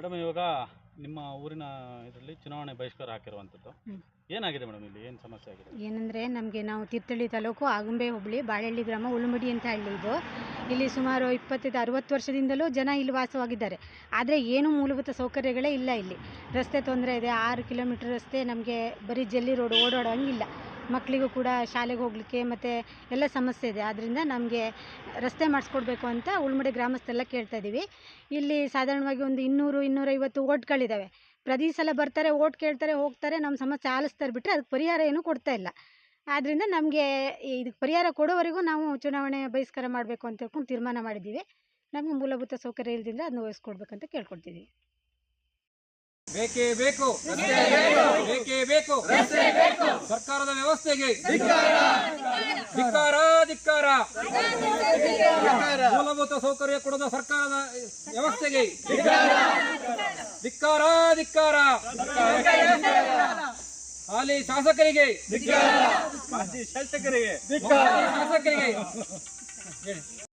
Madam ಇವಾಗ ನಿಮ್ಮ ಊರಿನ ಇದರಲ್ಲಿ ಚುನಾವಣೆ ಬಹಿಷ್ಕಾರ ಹಾಕಿರುವಂಥದ್ದು. ಏನಾಗಿದೆ ಮೇಡಮ್ ಇಲ್ಲಿ? ಏನು ಸಮಸ್ಯೆ ಆಗಿದೆ? ಏನಂದರೆ ನಮಗೆ ನಾವು ತೀರ್ಥಹಳ್ಳಿ ತಾಲೂಕು ಆಗುಂಬೆ ಹುಬ್ಳಿ ಬಾಳೆಹಳ್ಳಿ ಗ್ರಾಮ ಉಳುಮಡಿ ಅಂತ ಹಳ್ಳಿ ಇದು ಇಲ್ಲಿ ಸುಮಾರು ಇಪ್ಪತ್ತೈದು ಅರುವತ್ತು ವರ್ಷದಿಂದಲೂ ಜನ ಇಲ್ಲಿ ವಾಸವಾಗಿದ್ದಾರೆ. ಆದರೆ ಏನೂ ಮೂಲಭೂತ ಸೌಕರ್ಯಗಳೇ ಇಲ್ಲ ಇಲ್ಲಿ. ರಸ್ತೆ ತೊಂದರೆ ಇದೆ ಆರು ಕಿಲೋಮೀಟ್ರ್ ರಸ್ತೆ ನಮಗೆ ಬರೀ ಜಲ್ಲಿ ರೋಡ್ ಓಡಾಡೋ ಹಂಗಿಲ್ಲ ಮಕ್ಕಳಿಗೂ ಕೂಡ ಶಾಲೆಗೆ ಹೋಗಲಿಕ್ಕೆ ಮತ್ತು ಎಲ್ಲ ಸಮಸ್ಯೆ ಇದೆ. ಆದ್ದರಿಂದ ನಮಗೆ ರಸ್ತೆ ಮಾಡಿಸ್ಕೊಡ್ಬೇಕು ಅಂತ ಉಳ್ಮಡಿ ಗ್ರಾಮಸ್ಥರೆಲ್ಲ ಕೇಳ್ತಾ ಇದ್ದೀವಿ. ಇಲ್ಲಿ ಸಾಧಾರಣವಾಗಿ ಒಂದು ಇನ್ನೂರು, ಇನ್ನೂರೈವತ್ತು ಓಟ್ಗಳಿದ್ದಾವೆ ಪ್ರತಿ ಸಲ ಬರ್ತಾರೆ ವೋಟ್ ಕೇಳ್ತಾರೆ, ಹೋಗ್ತಾರೆ ನಮ್ಮ ಸಮಸ್ಯೆ ಆಲಿಸ್ತಾರೆ ಬಿಟ್ಟರೆ ಅದಕ್ಕೆ ಪರಿಹಾರ ಏನೂ ಕೊಡ್ತಾ ಇಲ್ಲ. ಆದ್ದರಿಂದ ನಮಗೆ ಇದಕ್ಕೆ ಪರಿಹಾರ ಕೊಡೋವರೆಗೂ ನಾವು ಚುನಾವಣೆ ಬಹಿಷ್ಕಾರ ಮಾಡಬೇಕು ಅಂತ ಹೇಳ್ಕೊಂಡು ತೀರ್ಮಾನ ಮಾಡಿದ್ದೀವಿ. ನಮಗೆ ಮೂಲಭೂತ ಸೌಕರ್ಯ ಇಲ್ದಿದ್ರೆ ಅದನ್ನ ವಹಿಸ್ಕೊಡ್ಬೇಕಂತ ಕೇಳ್ಕೊಡ್ತಿದ್ದೀವಿ ಬೇಕೇ ಬೇಕು ಬೇಕೇ ಬೇಕು. ಸರ್ಕಾರದ ವ್ಯವಸ್ಥೆಗೆ. ಧಿಕ್ಕಾರ. ಧಿಕ್ಕಾರ ಮೂಲಭೂತ ಸೌಕರ್ಯ ಕೊಡದ ಸರ್ಕಾರದ ವ್ಯವಸ್ಥೆಗೆ. ಧಿಕ್ಕಾರ. ಧಿಕ್ಕಾರ ಹಾಲಿ ಶಾಸಕರಿಗೆ. ಶಾಸಕರಿಗೆ. ಹೇಳಿ.